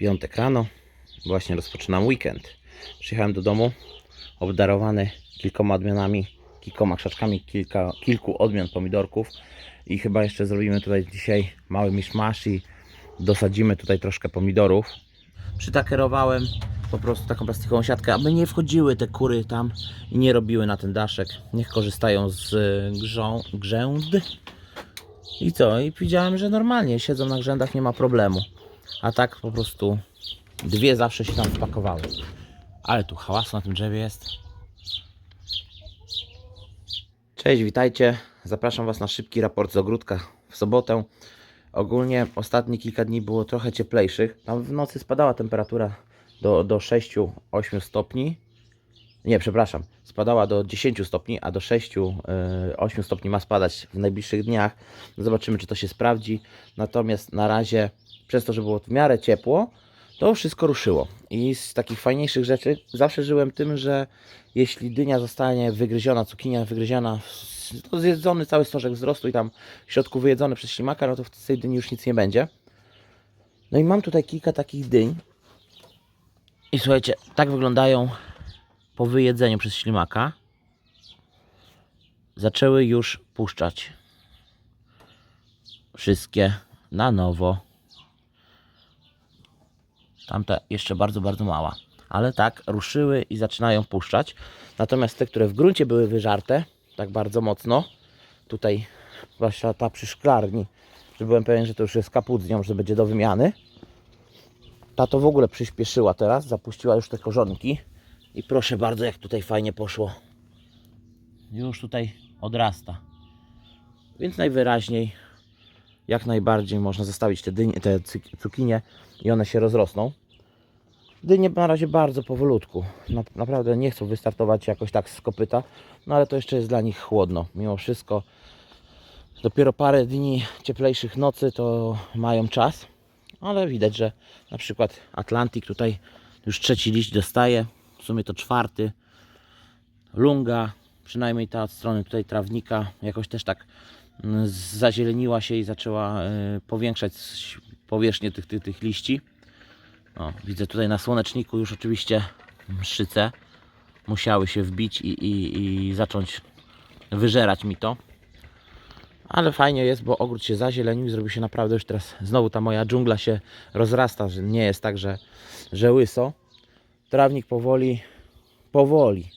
Piątek rano, właśnie rozpoczynam weekend. Przyjechałem do domu, obdarowany kilkoma odmianami, kilkoma krzaczkami, kilka, kilku odmian pomidorków i chyba jeszcze zrobimy tutaj dzisiaj mały miszmasz i dosadzimy tutaj troszkę pomidorów. Przytakerowałem po prostu taką plastikową siatkę, aby nie wchodziły te kury tam i nie robiły na ten daszek. Niech korzystają z y, grzą, grzęd. I co? I widziałem, że normalnie siedzą na grzędach, nie ma problemu. A tak po prostu dwie zawsze się tam wpakowały. Ale tu hałasu na tym drzewie jest. Cześć, witajcie. Zapraszam Was na szybki raport z ogródka w sobotę. Ogólnie ostatnie kilka dni było trochę cieplejszych. Tam w nocy spadała temperatura do, do 6-8 stopni. Nie, przepraszam, spadała do 10 stopni, a do 6-8 stopni ma spadać w najbliższych dniach. Zobaczymy, czy to się sprawdzi. Natomiast na razie, przez to, że było w miarę ciepło, to wszystko ruszyło. I z takich fajniejszych rzeczy zawsze żyłem tym, że jeśli dynia zostanie wygryziona, cukinia wygryziona, to zjedzony cały stożek wzrostu i tam w środku wyjedzony przez ślimaka, no to w tej dyni już nic nie będzie. No i mam tutaj kilka takich dyń. I słuchajcie, tak wyglądają po wyjedzeniu przez ślimaka. Zaczęły już puszczać wszystkie na nowo. Tamta jeszcze bardzo, bardzo mała. Ale tak, ruszyły i zaczynają puszczać. Natomiast te, które w gruncie były wyżarte, tak bardzo mocno, tutaj zwłaszcza ta przy szklarni, że byłem pewien, że to już jest kaput z nią, że będzie do wymiany. Ta to w ogóle przyspieszyła teraz, zapuściła już te korzonki. I proszę bardzo, jak tutaj fajnie poszło. Już tutaj odrasta. Więc najwyraźniej, jak najbardziej można zostawić te, dynie, te cukinie i one się rozrosną. Dynie na razie bardzo powolutku. Na, naprawdę nie chcą wystartować jakoś tak z kopyta, no ale to jeszcze jest dla nich chłodno. Mimo wszystko dopiero parę dni cieplejszych nocy to mają czas, ale widać, że na przykład Atlantik tutaj już trzeci liść dostaje, w sumie to czwarty. Lunga, przynajmniej ta od strony tutaj trawnika, jakoś też tak mm, zazieleniła się i zaczęła y, powiększać powierzchnię tych, tych, tych liści. O, widzę tutaj na słoneczniku już oczywiście mszyce musiały się wbić i, i, i zacząć wyżerać mi to. Ale fajnie jest, bo ogród się zazielenił i zrobił się naprawdę już teraz znowu ta moja dżungla się rozrasta, że nie jest tak, że, że łyso. Trawnik powoli, powoli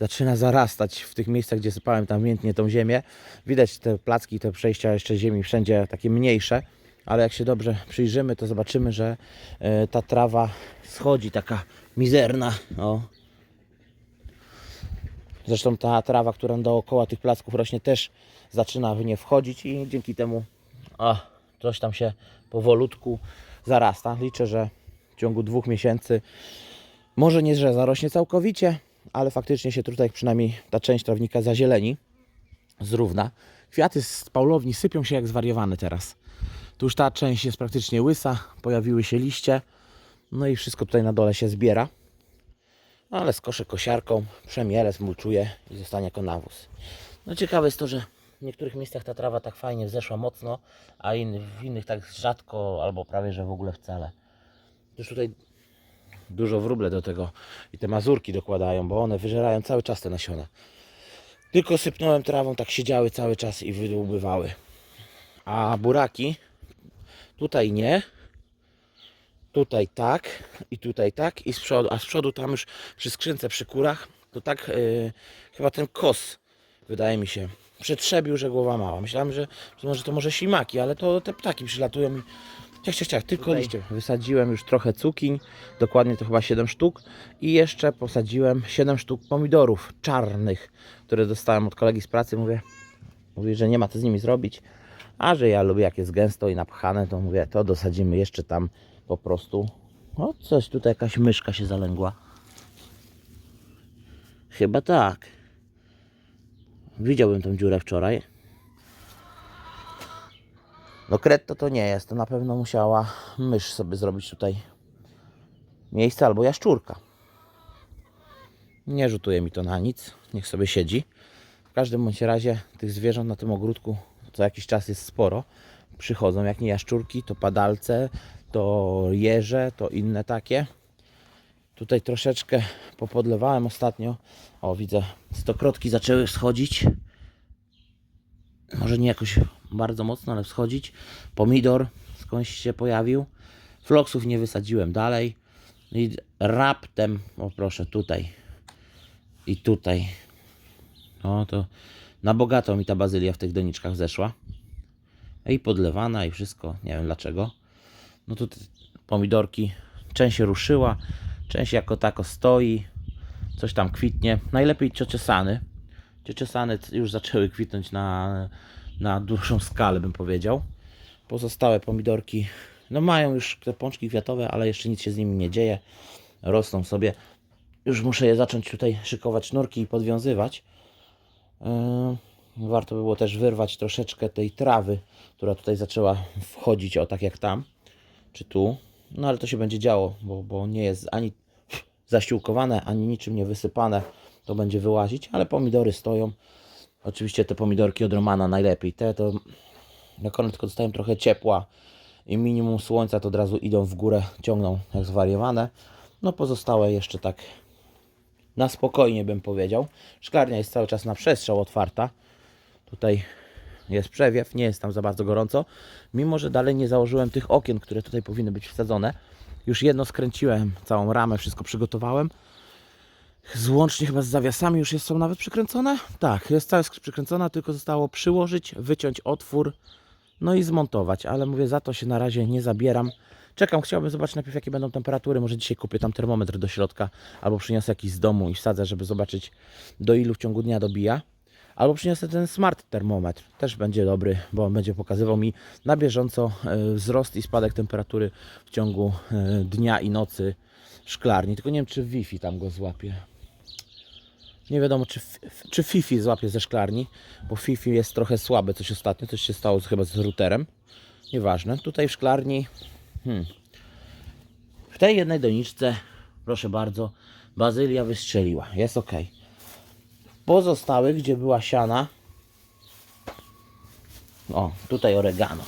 zaczyna zarastać w tych miejscach, gdzie sypałem tam miętnie tą ziemię. Widać te placki, te przejścia jeszcze ziemi wszędzie takie mniejsze, ale jak się dobrze przyjrzymy, to zobaczymy, że e, ta trawa schodzi taka mizerna. O. Zresztą ta trawa, która dookoła tych placków rośnie, też zaczyna w nie wchodzić i dzięki temu o, coś tam się powolutku zarasta. Liczę, że w ciągu dwóch miesięcy może nie, że zarośnie całkowicie, ale faktycznie się tutaj przynajmniej ta część trawnika zazieleni zrówna. Kwiaty z paulowni sypią się jak zwariowane teraz. Tu już ta część jest praktycznie łysa, pojawiły się liście, no i wszystko tutaj na dole się zbiera. Ale skoszę kosiarką, przemielę, smulczuję i zostanie jako nawóz. No ciekawe jest to, że w niektórych miejscach ta trawa tak fajnie wzeszła mocno, a innych, w innych tak rzadko albo prawie że w ogóle wcale. Już tutaj dużo wróble do tego i te mazurki dokładają, bo one wyżerają cały czas te nasiona. Tylko sypnąłem trawą, tak siedziały cały czas i wydłubywały. A buraki tutaj nie, tutaj tak i tutaj tak i z przodu, a z przodu tam już przy skrzynce, przy kurach, to tak yy, chyba ten kos wydaje mi się przetrzebił, że głowa mała. Myślałem, że, że może to może ślimaki, ale to te ptaki przylatują i ciach, ciach, ciach, tylko liście. Wysadziłem już trochę cukiń, dokładnie to chyba 7 sztuk i jeszcze posadziłem 7 sztuk pomidorów czarnych, które dostałem od kolegi z pracy. Mówię, mówi, że nie ma co z nimi zrobić, a że ja lubię jak jest gęsto i napchane, to mówię, to dosadzimy jeszcze tam po prostu. O, coś tutaj jakaś myszka się zalęgła. Chyba tak. Widziałbym tą dziurę wczoraj. No kretto to nie jest, to na pewno musiała mysz sobie zrobić tutaj miejsce albo jaszczurka. Nie rzutuje mi to na nic, niech sobie siedzi. W każdym bądź razie tych zwierząt na tym ogródku co jakiś czas jest sporo. Przychodzą jak nie jaszczurki, to padalce, to jeże, to inne takie. Tutaj troszeczkę popodlewałem ostatnio. O, widzę, stokrotki zaczęły schodzić. Może nie jakoś bardzo mocno, ale wschodzić. Pomidor skądś się pojawił. Floksów nie wysadziłem dalej. I raptem, o proszę, tutaj i tutaj. No to na bogato mi ta bazylia w tych doniczkach zeszła. I podlewana i wszystko. Nie wiem dlaczego. No tu pomidorki. Część się ruszyła, część jako tako stoi. Coś tam kwitnie. Najlepiej ciociosany. Ciociosany już zaczęły kwitnąć na, na dłuższą skalę, bym powiedział. Pozostałe pomidorki, no mają już te pączki kwiatowe, ale jeszcze nic się z nimi nie dzieje. Rosną sobie. Już muszę je zacząć tutaj szykować sznurki i podwiązywać. Yy, Warto by było też wyrwać troszeczkę tej trawy, która tutaj zaczęła wchodzić, o tak jak tam, czy tu. No ale to się będzie działo, bo, bo nie jest ani zaściółkowane, ani niczym nie wysypane. To będzie wyłazić, ale pomidory stoją. Oczywiście te pomidorki od Romana najlepiej. Te to jak one tylko dostają trochę ciepła i minimum słońca, to od razu idą w górę, ciągną jak zwariowane. No pozostałe jeszcze tak na spokojnie bym powiedział. Szklarnia jest cały czas na przestrzał otwarta. Tutaj jest przewiew, nie jest tam za bardzo gorąco. Mimo, że dalej nie założyłem tych okien, które tutaj powinny być wsadzone. Już jedno skręciłem, całą ramę, wszystko przygotowałem. Złącznie chyba z zawiasami już jest, są nawet przykręcone? Tak, jest cała przykręcona, tylko zostało przyłożyć, wyciąć otwór, no i zmontować. Ale mówię, za to się na razie nie zabieram. Czekam, chciałbym zobaczyć najpierw jakie będą temperatury. Może dzisiaj kupię tam termometr do środka, albo przyniosę jakiś z domu i wsadzę, żeby zobaczyć do ilu w ciągu dnia dobija. Albo przyniosę ten smart termometr, też będzie dobry, bo on będzie pokazywał mi na bieżąco e, wzrost i spadek temperatury w ciągu e, dnia i nocy szklarni. Tylko nie wiem, czy Wi-Fi tam go złapie. Nie wiadomo, czy, czy Fifi złapie ze szklarni, bo Fifi jest trochę słabe coś ostatnio, coś się stało chyba z routerem. Nieważne. Tutaj w szklarni Hmm. W tej jednej doniczce, proszę bardzo, bazylia wystrzeliła. Jest ok. Pozostałych, gdzie była siana, o, tutaj oregano.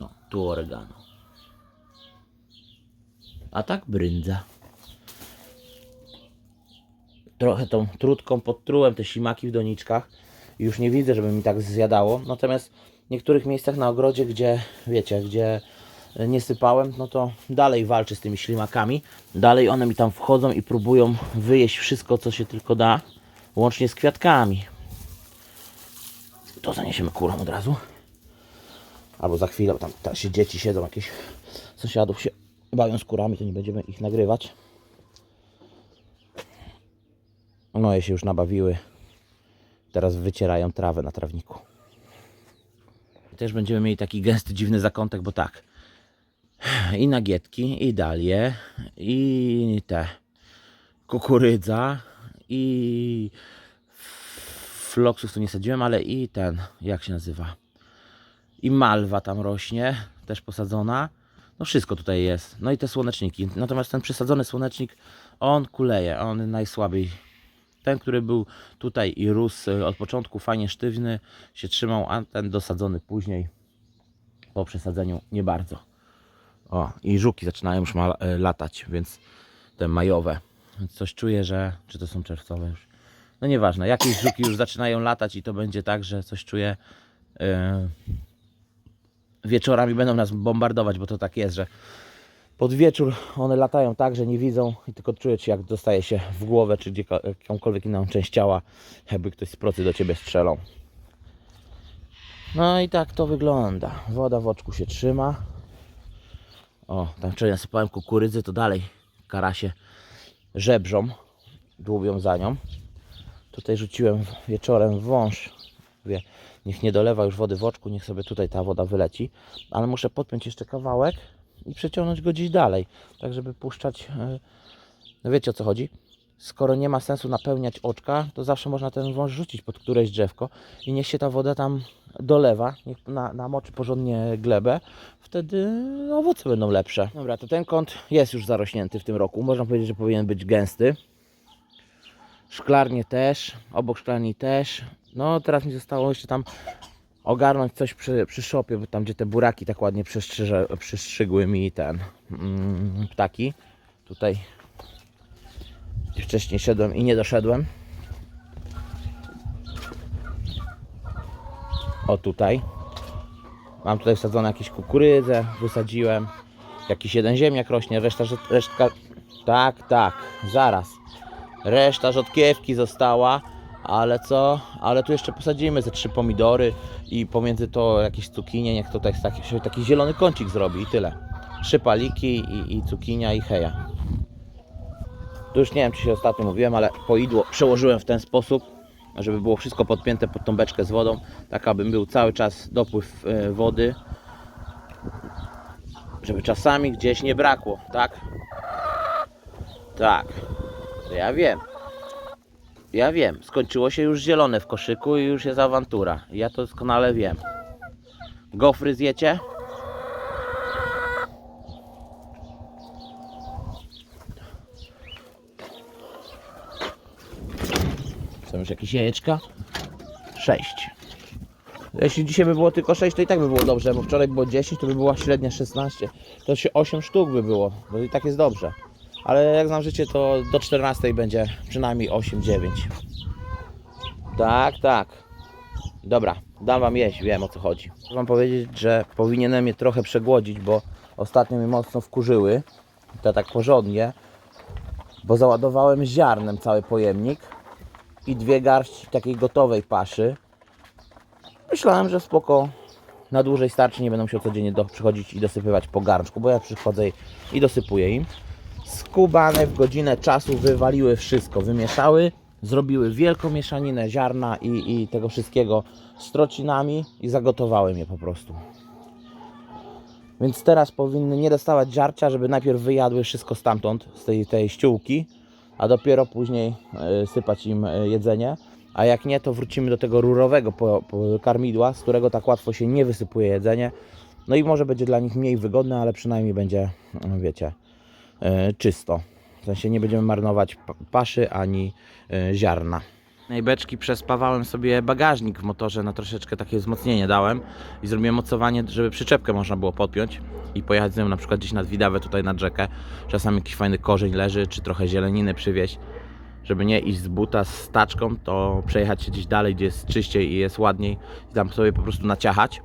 No, tu oregano. A tak bryndza. Trochę tą trutką podtrułem te ślimaki w doniczkach. Już nie widzę, żeby mi tak zjadało. Natomiast niektórych miejscach na ogrodzie, gdzie wiecie, gdzie nie sypałem, no to dalej walczę z tymi ślimakami. Dalej one mi tam wchodzą i próbują wyjeść wszystko, co się tylko da, łącznie z kwiatkami. To zaniesiemy kurą od razu. Albo za chwilę, bo tam się dzieci siedzą, jakieś sąsiadów się bawią z kurami, to nie będziemy ich nagrywać. Moje się już nabawiły. Teraz wycierają trawę na trawniku. Też będziemy mieli taki gęsty, dziwny zakątek, bo tak. I nagietki, i dalie, i te kukurydza, i floksów tu nie sadziłem, ale i ten, jak się nazywa? I malwa tam rośnie, też posadzona. No wszystko tutaj jest. No i te słoneczniki. Natomiast ten przesadzony słonecznik, on kuleje, on najsłabiej ten, który był tutaj i rósł y, od początku fajnie sztywny, się trzymał, a ten dosadzony później po przesadzeniu nie bardzo. O, i żuki zaczynają już y, latać, więc te majowe. Coś czuję, że. Czy to są czerwcowe już? No nieważne, jakieś żuki już zaczynają latać i to będzie tak, że coś czuję. Yy, wieczorami będą nas bombardować, bo to tak jest, że pod wieczór one latają tak, że nie widzą i tylko czujesz jak dostaje się w głowę czy jakąkolwiek inną część ciała, jakby ktoś z procy do ciebie strzelał. No i tak to wygląda. Woda w oczku się trzyma. O, tam wczoraj nasypałem kukurydzy, to dalej karasie żebrzą, dłubią za nią. Tutaj rzuciłem wieczorem wąż. Niech nie dolewa już wody w oczku, niech sobie tutaj ta woda wyleci. Ale muszę podpiąć jeszcze kawałek i przeciągnąć go gdzieś dalej, tak żeby puszczać. e, No wiecie o co chodzi? Skoro nie ma sensu napełniać oczka, to zawsze można ten wąż rzucić pod któreś drzewko i niech się ta woda tam dolewa, niech na, namoczy porządnie glebę, wtedy owoce będą lepsze. Dobra, to ten kąt jest już zarośnięty w tym roku. Można powiedzieć, że powinien być gęsty. Szklarnie też, obok szklarni też. No teraz mi zostało jeszcze tam ogarnąć coś przy, przy szopie, bo tam gdzie te buraki tak ładnie przystrzygły mi ten mm, ptaki. Tutaj wcześniej szedłem i nie doszedłem. O tutaj. Mam tutaj wsadzone jakieś kukurydzę, wysadziłem. Jakiś jeden ziemniak rośnie, reszta, resztka... Tak, tak, zaraz. Reszta rzodkiewki została, ale co? Ale tu jeszcze posadzimy ze trzy pomidory i pomiędzy to jakieś cukinie, niech to tak, taki, taki zielony kącik zrobi i tyle. Trzy paliki i, i cukinia i heja. Tu już nie wiem, czy się ostatnio mówiłem, ale poidło przełożyłem w ten sposób, żeby było wszystko podpięte pod tą beczkę z wodą, tak aby był cały czas dopływ e, wody, żeby czasami gdzieś nie brakło, tak? Tak, ja wiem. Ja wiem, skończyło się już zielone w koszyku i już jest awantura. Ja to doskonale wiem. Gofry zjecie? Są już jakieś jajeczka? 6. Jeśli dzisiaj by było tylko 6, to i tak by było dobrze, bo wczoraj było 10, to by była średnia 16. To się 8 sztuk by było, bo i tak jest dobrze. Ale jak znam życie, to do 14 będzie przynajmniej 8-9. Tak, tak. Dobra, dam wam jeść, wiem o co chodzi. Chcę wam powiedzieć, że powinienem je trochę przegłodzić, bo ostatnio mnie mocno wkurzyły. To tak porządnie. Bo załadowałem ziarnem cały pojemnik i dwie garści takiej gotowej paszy. Myślałem, że spoko na dłużej starczy, nie będę musiał codziennie do, przychodzić i dosypywać po garnczku, bo ja przychodzę i dosypuję im. Skubane w godzinę czasu wywaliły wszystko, wymieszały, zrobiły wielką mieszaninę ziarna i, i tego wszystkiego z trocinami i zagotowałem je po prostu. Więc teraz powinny nie dostawać żarcia, żeby najpierw wyjadły wszystko stamtąd, z tej, tej ściółki, a dopiero później e, sypać im e, jedzenie. A jak nie, to wrócimy do tego rurowego po, po karmidła, z którego tak łatwo się nie wysypuje jedzenie. No i może będzie dla nich mniej wygodne, ale przynajmniej będzie, no wiecie, e, czysto. W sensie nie będziemy marnować pa- paszy ani e, ziarna. I beczki przespawałem sobie bagażnik w motorze na troszeczkę takie wzmocnienie dałem i zrobiłem mocowanie, żeby przyczepkę można było podpiąć i pojechać z nią na przykład gdzieś nad Widawę tutaj na rzekę. Czasami jakiś fajny korzeń leży, czy trochę zieleniny przywieźć żeby nie iść z buta z taczką, to przejechać się gdzieś dalej, gdzie jest czyściej i jest ładniej i tam sobie po prostu naciachać.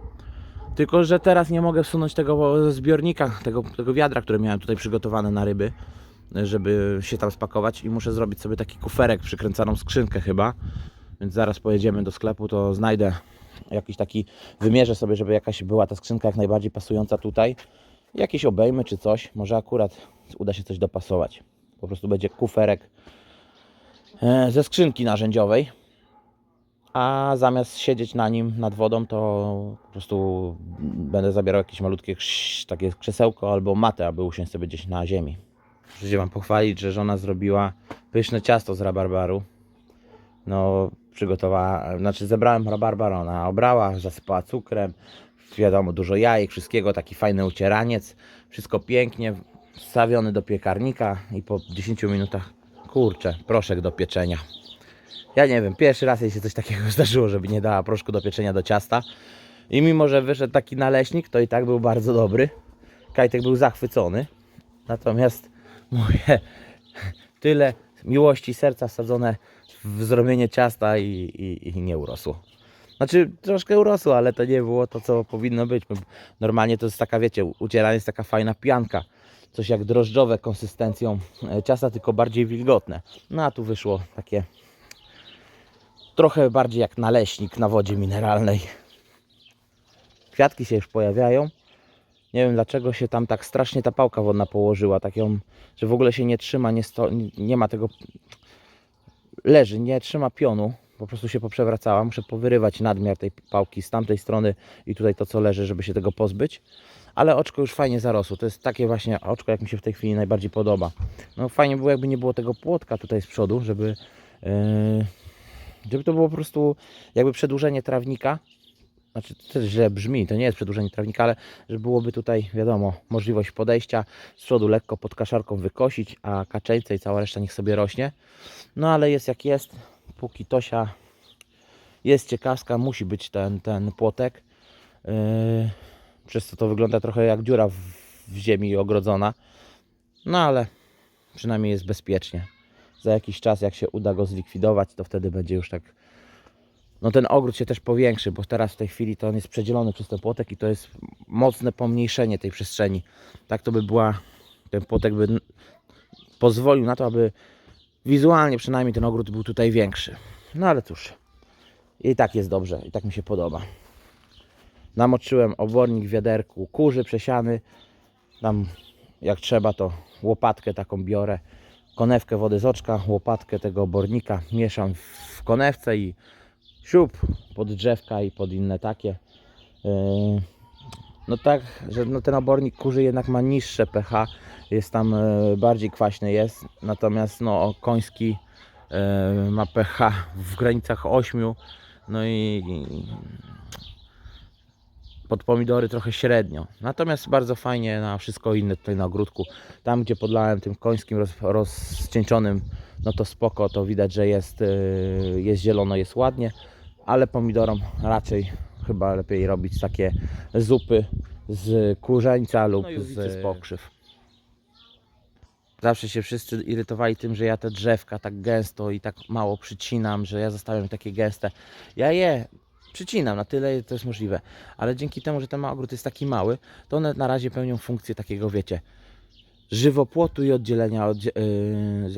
Tylko, że teraz nie mogę wsunąć tego zbiornika, tego, tego wiadra, które miałem tutaj przygotowane na ryby, żeby się tam spakować i muszę zrobić sobie taki kuferek, przykręcaną skrzynkę chyba. Więc zaraz pojedziemy do sklepu, to znajdę jakiś taki, wymierzę sobie, żeby jakaś była ta skrzynka jak najbardziej pasująca tutaj. Jakieś obejmy czy coś, może akurat uda się coś dopasować. Po prostu będzie kuferek e, ze skrzynki narzędziowej. A zamiast siedzieć na nim nad wodą, to po prostu będę zabierał jakieś malutkie takie krzesełko albo matę, aby usiąść sobie gdzieś na ziemi. Muszę Wam pochwalić, że żona zrobiła pyszne ciasto z rabarbaru. No, przygotowała, znaczy zebrałem rabarbarona, obrała, zasypała cukrem, wiadomo, dużo jajek, wszystkiego, taki fajny ucieraniec, wszystko pięknie, wstawiony do piekarnika i po 10 minutach, kurczę, proszek do pieczenia. Ja nie wiem, pierwszy raz jej się coś takiego zdarzyło, żeby nie dała proszku do pieczenia do ciasta. I mimo, że wyszedł taki naleśnik, to i tak był bardzo dobry. Kajtek był zachwycony. Natomiast mówię, tyle miłości serca wsadzone w zrobienie ciasta i, i, i nie urosło. Znaczy troszkę urosło, ale to nie było to, co powinno być. Normalnie to jest taka, wiecie, ucieranie jest taka fajna pianka. Coś jak drożdżowe konsystencją e, ciasta, tylko bardziej wilgotne. No a tu wyszło takie trochę bardziej jak naleśnik na wodzie mineralnej. Kwiatki się już pojawiają. Nie wiem dlaczego się tam tak strasznie ta pałka wodna położyła, tak ją, że w ogóle się nie trzyma, nie, sto, nie ma tego, leży, nie trzyma pionu, po prostu się poprzewracała. Muszę powyrywać nadmiar tej pałki z tamtej strony i tutaj to co leży, żeby się tego pozbyć. Ale oczko już fajnie zarosło, to jest takie właśnie oczko, jak mi się w tej chwili najbardziej podoba. No fajnie było jakby nie było tego płotka tutaj z przodu, żeby, yy, żeby to było po prostu jakby przedłużenie trawnika, znaczy to też źle brzmi, to nie jest przedłużenie trawnika, ale że byłoby tutaj, wiadomo, możliwość podejścia z przodu lekko pod kaszarką wykosić, a kaczeńce i cała reszta niech sobie rośnie. No ale jest jak jest, póki Tosia Jest ciekawska, musi być ten, ten płotek. Yy, przez co to wygląda trochę jak dziura w, w ziemi ogrodzona. No ale przynajmniej jest bezpiecznie. Za jakiś czas, jak się uda go zlikwidować, to wtedy będzie już tak. No ten ogród się też powiększy, bo teraz w tej chwili to on jest przedzielony przez ten płotek i to jest mocne pomniejszenie tej przestrzeni. Tak to by była, ten płotek by pozwolił na to, aby wizualnie przynajmniej ten ogród był tutaj większy. No ale cóż, i tak jest dobrze, i tak mi się podoba. Namoczyłem obornik w wiaderku kurzy przesiany. Tam jak trzeba to łopatkę taką biorę, konewkę wody z oczka, łopatkę tego obornika mieszam w konewce i siup pod drzewka i pod inne takie. Yy, No tak, że no ten obornik kurzy jednak ma niższe pH, jest tam e, bardziej kwaśny jest, natomiast no koński e, ma pH w granicach 8, no i pod pomidory trochę średnio. Natomiast bardzo fajnie na wszystko inne tutaj na ogródku. Tam gdzie podlałem tym końskim roz, rozcieńczonym, no to spoko, to widać, że jest, yy, jest zielono, jest ładnie, ale pomidorom raczej chyba lepiej robić takie zupy z kurzeńca lub z pokrzyw. Zawsze się wszyscy irytowali tym, że ja te drzewka tak gęsto i tak mało przycinam, że ja zostawiam takie gęste. Ja je przycinam na tyle, to jest możliwe, ale dzięki temu, że ten ogród jest taki mały, to one na razie pełnią funkcję takiego, wiecie, żywopłotu i oddzielenia od, yy,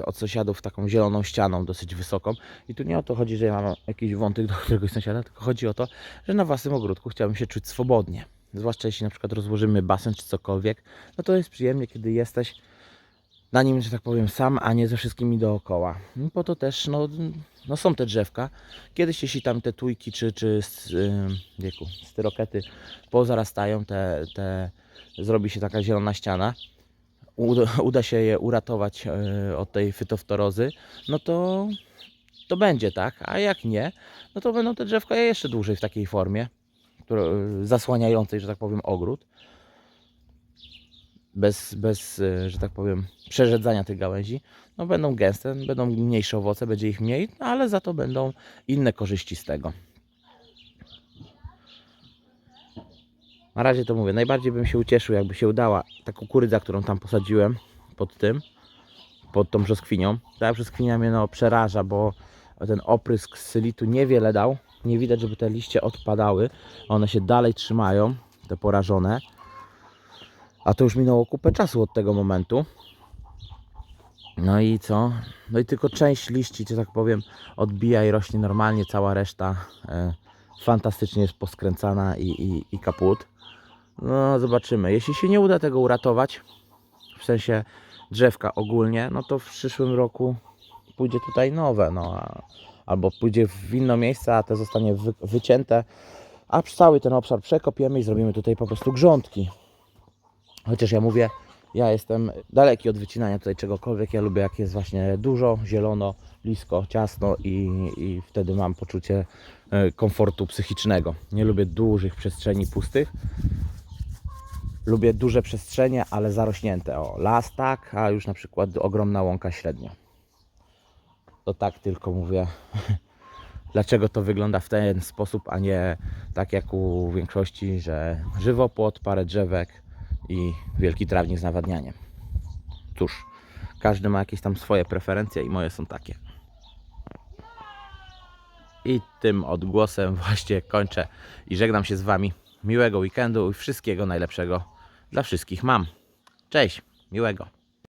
od sąsiadów taką zieloną ścianą dosyć wysoką. I tu nie o to chodzi, że ja mam jakiś wątek do któregoś sąsiada, tylko chodzi o to, że na własnym ogródku chciałbym się czuć swobodnie. Zwłaszcza jeśli na przykład rozłożymy basen czy cokolwiek, no to jest przyjemnie, kiedy jesteś na nim, że tak powiem, sam, a nie ze wszystkimi dookoła. No Po to też, no, no są te drzewka. Kiedyś jeśli tam te tujki czy, czy wieku, styrokety pozarastają, te, te, zrobi się taka zielona ściana, uda, się je uratować e, od tej fytoftorozy, no to, to będzie tak, a jak nie, no to będą te drzewka jeszcze dłużej w takiej formie, które, zasłaniającej, że tak powiem, ogród. Bez, bez, e, że tak powiem, przerzedzania tych gałęzi. No będą gęste, będą mniejsze owoce, będzie ich mniej, no ale za to będą inne korzyści z tego. Na razie to mówię, najbardziej bym się ucieszył, jakby się udała ta kukurydza, którą tam posadziłem pod tym, pod tą brzoskwinią. Ta brzoskwinia mnie no przeraża, bo ten oprysk z sylitu niewiele dał. Nie widać, żeby te liście odpadały. One się dalej trzymają, te porażone. A to już minęło kupę czasu od tego momentu. No i co? No i tylko część liści, że tak powiem, odbija i rośnie normalnie. Cała reszta e, fantastycznie jest poskręcana i, i, i kaput. No, zobaczymy. Jeśli się nie uda tego uratować, w sensie drzewka ogólnie, no to w przyszłym roku pójdzie tutaj nowe, no, a, albo pójdzie w inne miejsce, a te zostanie wy, wycięte, a cały ten obszar przekopiemy i zrobimy tutaj po prostu grządki. Chociaż ja mówię, ja jestem daleki od wycinania tutaj czegokolwiek, ja lubię jak jest właśnie dużo, zielono, blisko, ciasno i, i wtedy mam poczucie e, komfortu psychicznego. Nie lubię dużych przestrzeni pustych, Lubię duże przestrzenie, ale zarośnięte. O, las tak, a już na przykład ogromna łąka średnio. To tak tylko mówię. Dlaczego to wygląda w ten sposób, a nie tak jak u większości, że żywopłot, parę drzewek i wielki trawnik z nawadnianiem. Cóż, każdy ma jakieś tam swoje preferencje i moje są takie. I tym odgłosem właśnie kończę i żegnam się z Wami. Miłego weekendu i wszystkiego najlepszego dla wszystkich mam. Cześć, miłego.